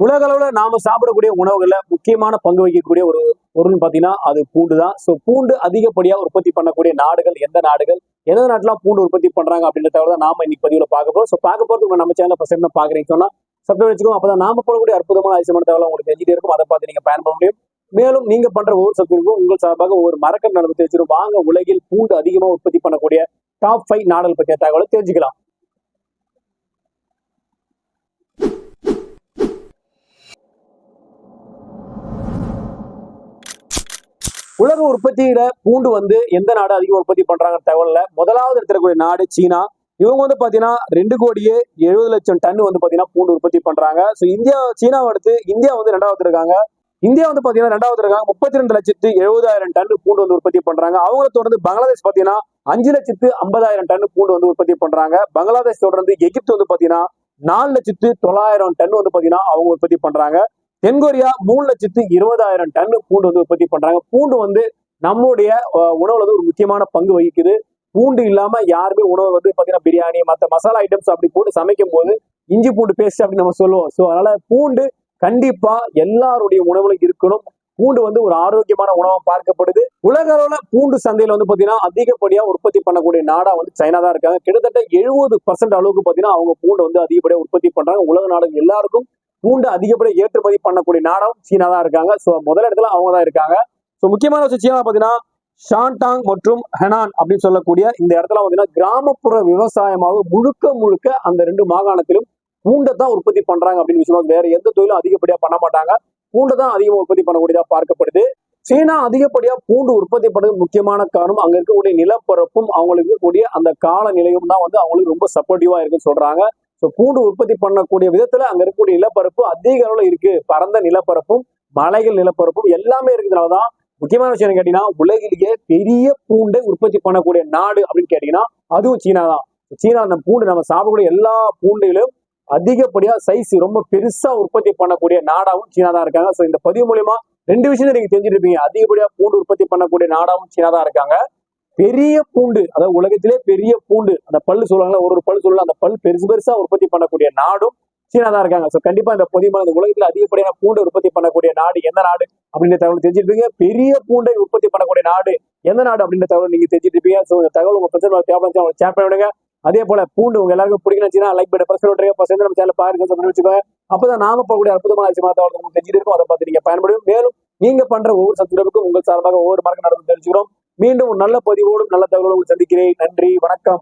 உலக அளவுல நாம சாப்பிடக்கூடிய உணவுகள்ல முக்கியமான பங்கு வகிக்கக்கூடிய ஒரு பொருள்னு பாத்தீங்கன்னா அது பூண்டு தான் ஸோ பூண்டு அதிகப்படியாக உற்பத்தி பண்ணக்கூடிய நாடுகள் எந்த நாடுகள்? எந்த நாட்டிலாம் பூண்டு உற்பத்தி பண்றாங்க அப்படின்ற தவிர தான் நாம இன்னைக்கு பதிவில் பார்க்க போறோம். ஸோ பார்க்க போறதுக்கு நம்ம சேனல் ஃபர்ஸ்ட் டைம் பாக்குறீங்க சொன்னா சப்ஸ்கிரைப் வச்சுக்கோங்க. அப்பதான் நாம போடக்கூடிய அற்புதமான அதிசயமான தகவல் உங்களுக்கு தெரிஞ்சுட்டே இருக்கும். அதை பார்த்து நீங்க பயன்பட முடியும். மேலும் நீங்க பண்ற ஒவ்வொரு சப்ஸ்கிரைபும் உங்கள் சார்பாக ஒவ்வொரு மரக்கன் நடந்து தெரிஞ்சிடும் வாங்க உலகில் பூண்டு அதிகமா உற்பத்தி பண்ணக்கூடிய டாப் ஃபைவ் நாடுகள் பற்றிய தகவலை தெரிஞ்சுக்கலாம். உலக உற்பத்தியில பூண்டு வந்து எந்த நாடு அதிகம் உற்பத்தி பண்றாங்க தகவல்ல முதலாவது எடுத்துக்கூடிய நாடு சீனா. இவங்க வந்து பாத்தீங்கன்னா ரெண்டு கோடியே எழுபது லட்சம் டன் வந்து பாத்தீங்கன்னா பூண்டு உற்பத்தி பண்றாங்க. ஸோ இந்தியா சீனாவை அடுத்து இந்தியா வந்து ரெண்டாவது இருக்காங்க இந்தியா வந்து பாத்தீங்கன்னா ரெண்டாவது இருக்காங்க முப்பத்தி ரெண்டு லட்சத்து எழுபதாயிரம் டன் பூண்டு வந்து உற்பத்தி பண்றாங்க. அவங்கள தொடர்ந்து பங்களாதேஷ் பாத்தீங்கன்னா அஞ்சு லட்சத்து ஐம்பதாயிரம் டன் பூண்டு வந்து உற்பத்தி பண்றாங்க. பங்களாதேஷ் தொடர்ந்து எகிப்து வந்து பாத்தீங்கன்னா நாலு லட்சத்து தொள்ளாயிரம் டன் வந்து பாத்தீங்கன்னா அவங்க உற்பத்தி பண்றாங்க. தென்கொரியா மூணு லட்சத்து இருபதாயிரம் டன் பூண்டு வந்து உற்பத்தி பண்றாங்க. பூண்டு வந்து நம்முடைய உணவுல வந்து ஒரு முக்கியமான பங்கு வகிக்குது. பூண்டு இல்லாம யாருமே உணவு வந்து பாத்தீங்கன்னா பிரியாணி மற்ற மசாலா ஐட்டம்ஸ் அப்படி போட்டு சமைக்கும் போது இஞ்சி பூண்டு பேஸ்ட் அப்படின்னு நம்ம சொல்லுவோம். ஸோ அதனால பூண்டு கண்டிப்பா எல்லாருடைய உணவுல இருக்கணும். பூண்டு வந்து ஒரு ஆரோக்கியமான உணவா பார்க்கப்படுது. உலக அளவுல பூண்டு சந்தையில வந்து பாத்தீங்கன்னா அதிகப்படியா உற்பத்தி பண்ணக்கூடிய நாடா வந்து சைனா தான் இருக்காங்க. கிட்டத்தட்ட எழுபது பர்சன்ட் அளவுக்கு பாத்தீங்கன்னா அவங்க பூண்டு வந்து அதிகப்படியா உற்பத்தி பண்றாங்க. உலக நாடுகள் எல்லாருக்கும் பூண்டு அதிகப்படியாக ஏற்றுமதி பண்ணக்கூடிய நாடும் சீனா தான் இருக்காங்க. ஸோ முதல் இடத்துல அவங்க தான் இருக்காங்க. ஸோ முக்கியமான விஷயம் சீனா பார்த்தீங்கன்னா ஷான்டாங் மற்றும் ஹெனான் அப்படின்னு சொல்லக்கூடிய இந்த இடத்துல பார்த்தீங்கன்னா கிராமப்புற விவசாயமாக முழுக்க முழுக்க அந்த ரெண்டு மாகாணத்திலும் பூண்டை தான் உற்பத்தி பண்றாங்க அப்படின்னு விஷயம் வேற எந்த தொழிலும் அதிகப்படியா பண்ண மாட்டாங்க. பூண்டை தான் அதிகமாக உற்பத்தி பண்ணக்கூடியதா பார்க்கப்படுது. சீனா அதிகப்படியா பூண்டு உற்பத்தி பண்ணது முக்கியமான காரணம் அங்க இருக்கக்கூடிய நிலப்பரப்பும் அவங்களுக்கு இருக்கக்கூடிய அந்த காலநிலையும் தான் வந்து அவங்களுக்கு ரொம்ப சப்போர்ட்டிவா இருக்குன்னு சொல்றாங்க. ஸோ பூண்டு உற்பத்தி பண்ணக்கூடிய விதத்துல அங்க இருக்கக்கூடிய நிலப்பரப்பு அதிக அளவுல இருக்கு. பரந்த நிலப்பரப்பும் மலைகள் நிலப்பரப்பும் எல்லாமே இருக்கிறதுனாலதான் முக்கியமான விஷயம் என்ன கேட்டீங்கன்னா உலகிலேயே பெரிய பூண்டை உற்பத்தி பண்ணக்கூடிய நாடு அப்படின்னு கேட்டீங்கன்னா அதுவும் சீனா தான் சீனா அந்த பூண்டு நம்ம சாப்பிடக்கூடிய எல்லா பூண்டையிலும் அதிகப்படியா சைஸ் ரொம்ப பெருசா உற்பத்தி பண்ணக்கூடிய நாடாவும் சீனா தான் இருக்காங்க. ஸோ இந்த பதிவு மூலியமா ரெண்டு விஷயம் நீங்க தெரிஞ்சிருப்பீங்க அதிகப்படியா பூண்டு உற்பத்தி பண்ணக்கூடிய நாடாவும் சீனா தான் இருக்காங்க. பெரிய பூண்டு அதாவது உலகத்திலே பெரிய பூண்டு அந்த பல்லு சொல்லுவாங்களா ஒரு ஒரு பல்லு சொல்லலாம் அந்த பல் பெருசு பெருசா உற்பத்தி பண்ணக்கூடிய நாடும் சீனா தான் இருக்காங்க. ஸோ கண்டிப்பா இந்த பதிவு இந்த உலகத்துல அதிகப்படியான பூண்டை உற்பத்தி பண்ணக்கூடிய நாடு எந்த நாடு அப்படின்ற தகவல் தெரிஞ்சிருப்பீங்க. பெரிய பூண்டை உற்பத்தி பண்ணக்கூடிய நாடு எந்த நாடு அப்படின்ற தகவல் நீங்க தெரிஞ்சிருப்பீங்க. ஸோ இந்த தகவல் உங்க பிரச்சனை ஷேர் பண்ணி விடுங்க. அதே போல பூண்டு உங்க எல்லாருக்கும் பிடிக்கணும்னா லைக் பண்ணி பிரச்சனை விட்டுருங்க பசங்க நம்ம சேனல் பாருங்க வச்சுக்கோங்க. அப்பதான் நாம போகக்கூடிய அற்புதமான விஷயமா தகவல் உங்களுக்கு தெரிஞ்சிருக்கும். அதை பார்த்து நீங்க பயன்படும் மேலும் நீங்க பண்ற ஒவ்வொரு சப்ஸ்கிரைபுக்கும் உங்கள் சார்பாக ஒவ்வொரு மார்க்கம் நடந்து தெரிஞ்சுக்கிறோம். மீண்டும் நல்ல பதிவோடும் நல்ல தகவலோடு சந்திக்கிறேன். நன்றி வணக்கம்.